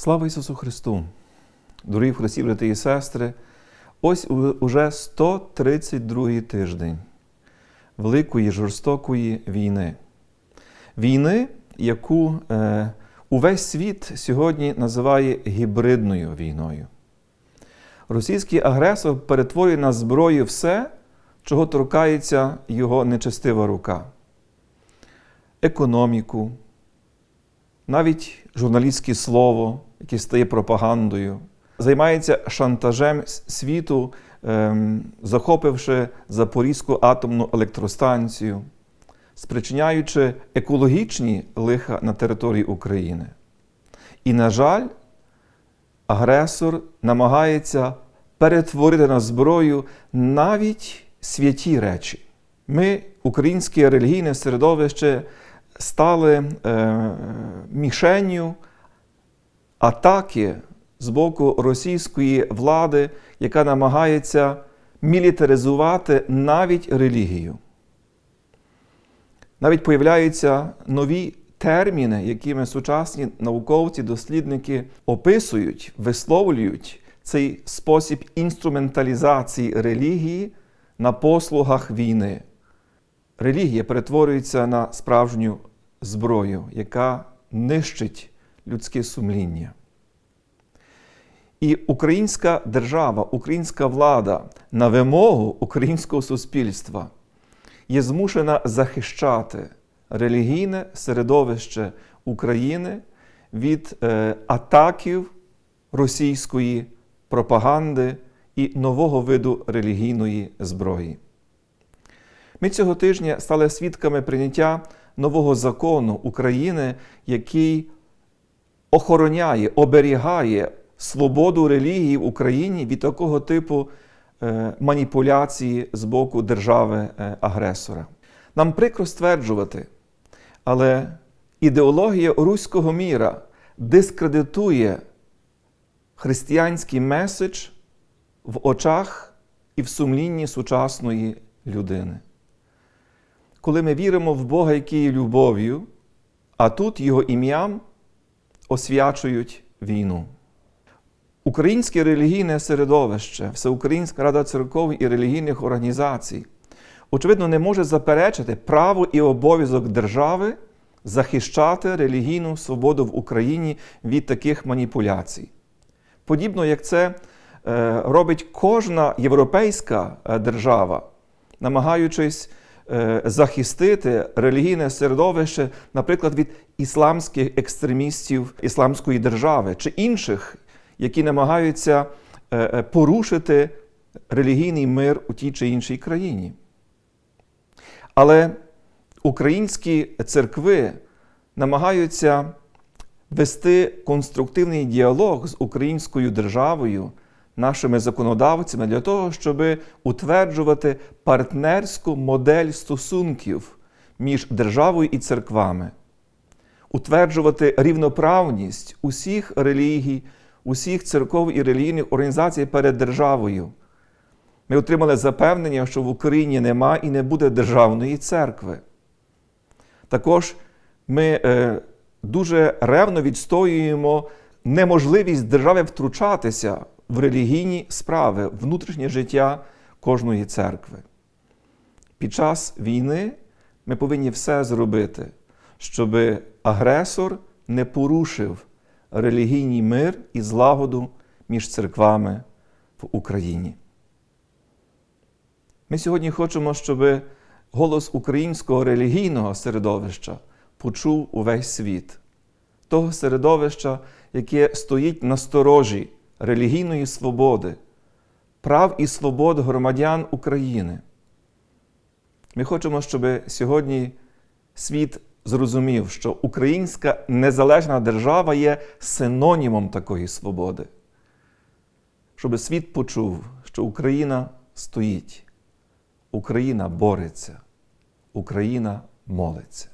Слава Ісусу Христу! Дорогі в Христі, брати і сестри! Ось уже 132 тиждень великої жорстокої війни. Війни, яку е, увесь світ сьогодні називає гібридною війною. Російський агресор перетворює на зброю все, чого торкається його нечестива рука. Економіку, навіть журналістське слово, яке стає пропагандою, займається шантажем світу, ем, захопивши Запорізьку атомну електростанцію, спричиняючи екологічні лиха на території України. І, на жаль, агресор намагається перетворити на зброю навіть святі речі. Ми, українське релігійне середовище, стали е, мішенню атаки з боку російської влади, яка намагається мілітаризувати навіть релігію. Навіть появляються нові терміни, якими сучасні науковці, дослідники описують, висловлюють цей спосіб інструменталізації релігії на послугах війни. Релігія перетворюється на справжню зброю, яка нищить людське сумління. І українська держава, українська влада на вимогу українського суспільства є змушена захищати релігійне середовище України від е, атаків російської пропаганди і нового виду релігійної зброї. Ми цього тижня стали свідками прийняття нового закону України, який охороняє, оберігає свободу релігії в Україні від такого типу е, маніпуляції з боку держави-агресора. Нам прикро стверджувати, але ідеологія руського міра дискредитує християнський меседж в очах і в сумлінні сучасної людини. Коли ми віримо в Бога, який є любов'ю, а тут його ім'ям освячують війну. Українське релігійне середовище, Всеукраїнська рада церков і релігійних організацій, очевидно, не може заперечити право і обов'язок держави захищати релігійну свободу в Україні від таких маніпуляцій. Подібно як це е, робить кожна європейська е, держава, намагаючись е, захистити релігійне середовище, наприклад, від ісламських екстремістів ісламської держави чи інших, які намагаються е, е, порушити релігійний мир у тій чи іншій країні. Але українські церкви намагаються вести конструктивний діалог з українською державою, нашими законодавцями для того, щоб утверджувати партнерську модель стосунків між державою і церквами, утверджувати рівноправність усіх релігій, усіх церков і релігійних організацій перед державою. Ми отримали запевнення, що в Україні нема і не буде державної церкви. Також ми е, дуже ревно відстоюємо неможливість держави втручатися в релігійні справи, внутрішнє життя кожної церкви. Під час війни ми повинні все зробити, щоб агресор не порушив релігійний мир і злагоду між церквами в Україні. Ми сьогодні хочемо, щоб голос українського релігійного середовища почув увесь світ, того середовища, яке стоїть на сторожі релігійної свободи, прав і свобод громадян України. Ми хочемо, щоб сьогодні світ зрозумів, що українська незалежна держава є синонімом такої свободи. Щоб світ почув, що Україна стоїть, Україна бореться, Україна молиться.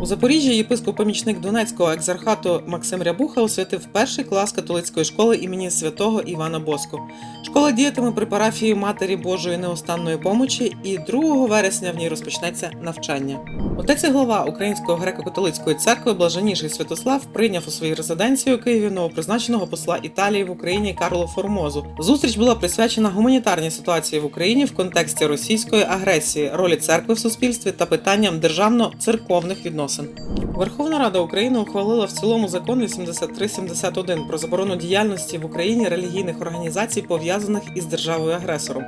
У Запоріжжі єпископ-помічник Донецького екзархату Максим Рябуха освятив перший клас католицької школи імені святого Івана Боско. Школа діятиме при парафії Матері Божої неостанної помочі, і 2 вересня в ній розпочнеться навчання. Отець і глава Української греко-католицької церкви Блаженніший Святослав прийняв у своїй резиденції у Києві новопризначеного посла Італії в Україні Карло Формозу. Зустріч була присвячена гуманітарній ситуації в Україні в контексті російської агресії, ролі церкви в суспільстві та питанням державно-церковних відносин. Верховна Рада України ухвалила в цілому закон 8371 про заборону діяльності в Україні релігійних організацій, пов'язаних із державою-агресором.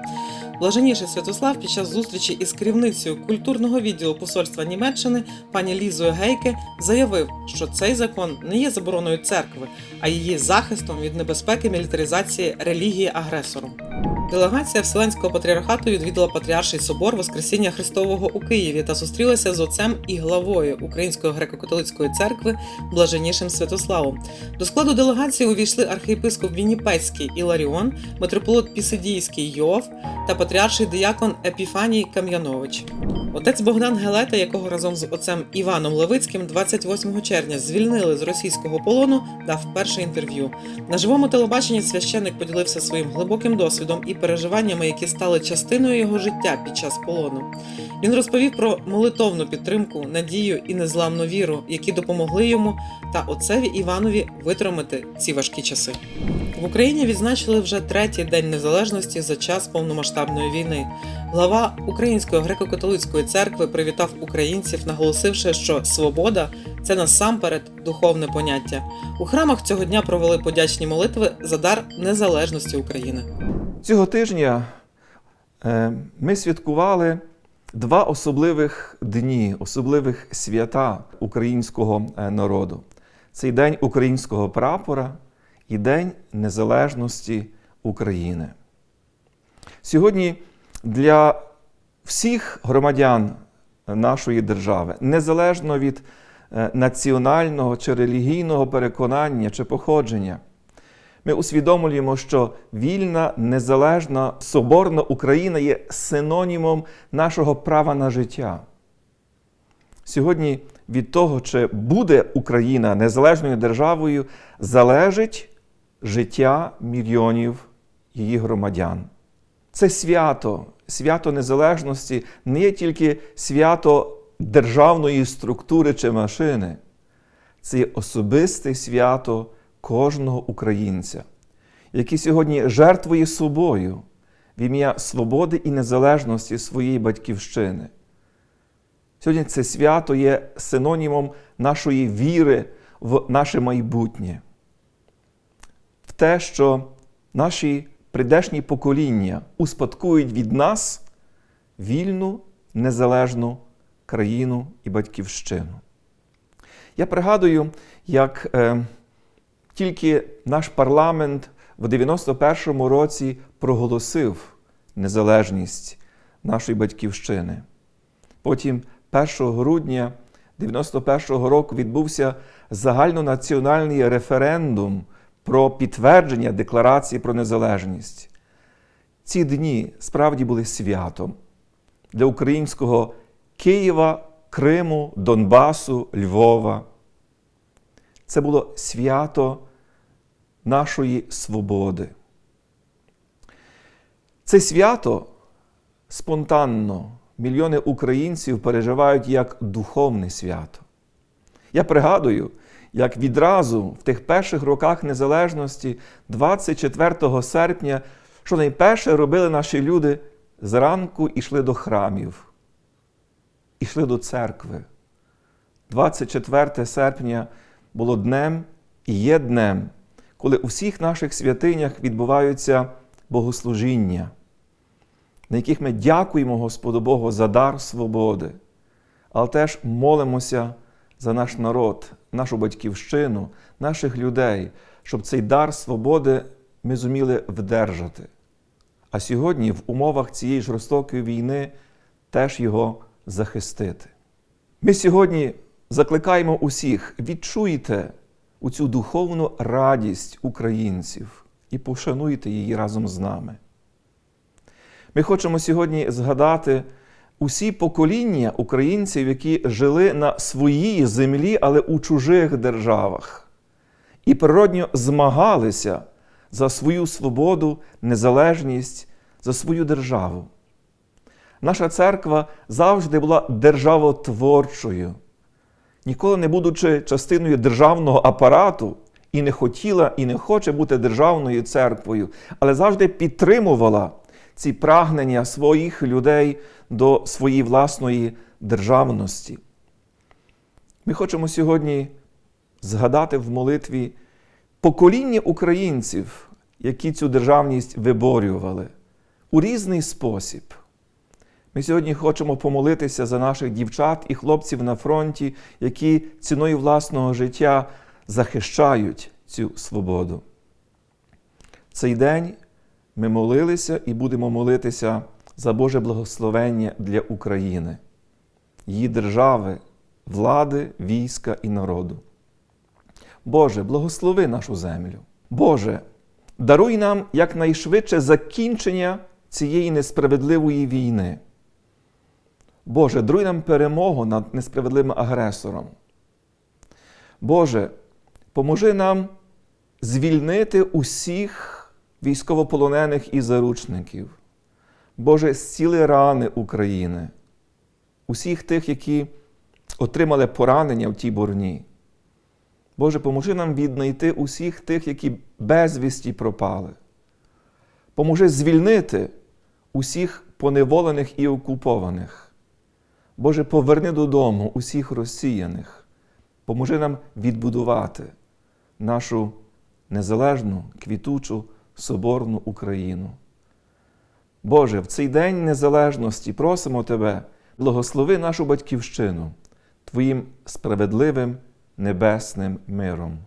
Блаженніший Святослав під час зустрічі із керівницею культурного відділу посольства Німеччини пані Лізою Гейке заявив, що цей закон не є забороною церкви, а її захистом від небезпеки мілітаризації релігії агресором. Делегація Вселенського патріархату відвідала Патріарший собор Воскресіння Христового у Києві та зустрілася з отцем і главою Української греко-католицької церкви Блаженнішим Святославом. До складу делегації увійшли архієпископ Вінніпецький Іларіон, митрополит Пісидійський Йов та патріарший диякон Епіфаній Кам'янович. Отець Богдан Гелета, якого разом з отцем Іваном Левицьким 28 червня звільнили з російського полону, дав перше інтерв'ю. На живому телебаченні священник поділився своїм глибоким досвідом і переживаннями, які стали частиною його життя під час полону. Він розповів про молитовну підтримку, надію і незламну віру, які допомогли йому та отцеві Іванові витримати ці важкі часи. В Україні відзначили вже третій день незалежності за час повномасштабної війни. Глава Української греко-католицької церкви привітав українців, наголосивши, що свобода це насамперед духовне поняття. У храмах цього дня провели подячні молитви за дар незалежності України. Цього тижня е, ми святкували два особливих дні, особливих свята українського е, народу. Цей День українського прапора і День Незалежності України. Сьогодні для всіх громадян нашої держави, незалежно від е, національного чи релігійного переконання чи походження, ми усвідомлюємо, що вільна, незалежна, соборна Україна є синонімом нашого права на життя. Сьогодні від того, чи буде Україна незалежною державою, залежить життя мільйонів її громадян. Це свято, свято незалежності не є тільки свято державної структури чи машини, це є особисте свято кожного українця, який сьогодні жертвує собою в ім'я свободи і незалежності своєї батьківщини. Сьогодні це свято є синонімом нашої віри в наше майбутнє, в те, що наші прийдешні покоління успадкують від нас вільну, незалежну країну і батьківщину. Я пригадую, як е, тільки наш парламент в 91-му році проголосив незалежність нашої батьківщини. Потім 1 грудня 91-го року відбувся загальнонаціональний референдум про підтвердження Декларації про незалежність. Ці дні справді були святом для українського Києва, Криму, Донбасу, Львова. Це було свято нашої свободи. Це свято спонтанно мільйони українців переживають як духовне свято. Я пригадую, як відразу в тих перших роках незалежності, 24 серпня, що найперше робили наші люди зранку йшли до храмів, ішли до церкви. 24 серпня було днем і є днем, коли у всіх наших святинях відбуваються богослужіння, на яких ми дякуємо Господу Богу за дар свободи, але теж молимося за наш народ, нашу батьківщину, наших людей, щоб цей дар свободи ми зуміли вдержати. А сьогодні, в умовах цієї жорстокої війни, теж його захистити. Ми сьогодні закликаємо усіх, відчуйте у цю духовну радість українців і пошануйте її разом з нами. Ми хочемо сьогодні згадати усі покоління українців, які жили на своїй землі, але у чужих державах, і природньо змагалися за свою свободу, незалежність, за свою державу. Наша церква завжди була державотворчою, ніколи не будучи частиною державного апарату, і не хотіла, і не хоче бути державною церквою, але завжди підтримувала ці прагнення своїх людей до своєї власної державності. Ми хочемо сьогодні згадати в молитві покоління українців, які цю державність виборювали у різний спосіб. Ми сьогодні хочемо помолитися за наших дівчат і хлопців на фронті, які ціною власного життя захищають цю свободу. Цей день ми молилися і будемо молитися за Боже благословення для України, її держави, влади, війська і народу. Боже, благослови нашу землю. Боже, даруй нам якнайшвидше закінчення цієї несправедливої війни. Боже, даруй нам перемогу над несправедливим агресором. Боже, поможи нам звільнити усіх військовополонених і заручників. Боже, зціли рани України, усіх тих, які отримали поранення в тій борні. Боже, поможи нам віднайти усіх тих, які безвісті пропали. Поможи звільнити усіх поневолених і окупованих. Боже, поверни додому усіх розсіяних. Поможи нам відбудувати нашу незалежну, квітучу, соборну Україну. Боже, в цей день незалежності просимо Тебе, благослови нашу батьківщину Твоїм справедливим небесним миром.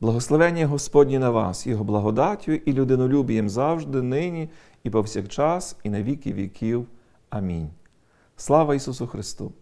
Благословення Господні на вас, Його благодаттю і людинолюбієм завжди, нині і повсякчас, і на віки віків. Амінь. Слава Ісусу Христу!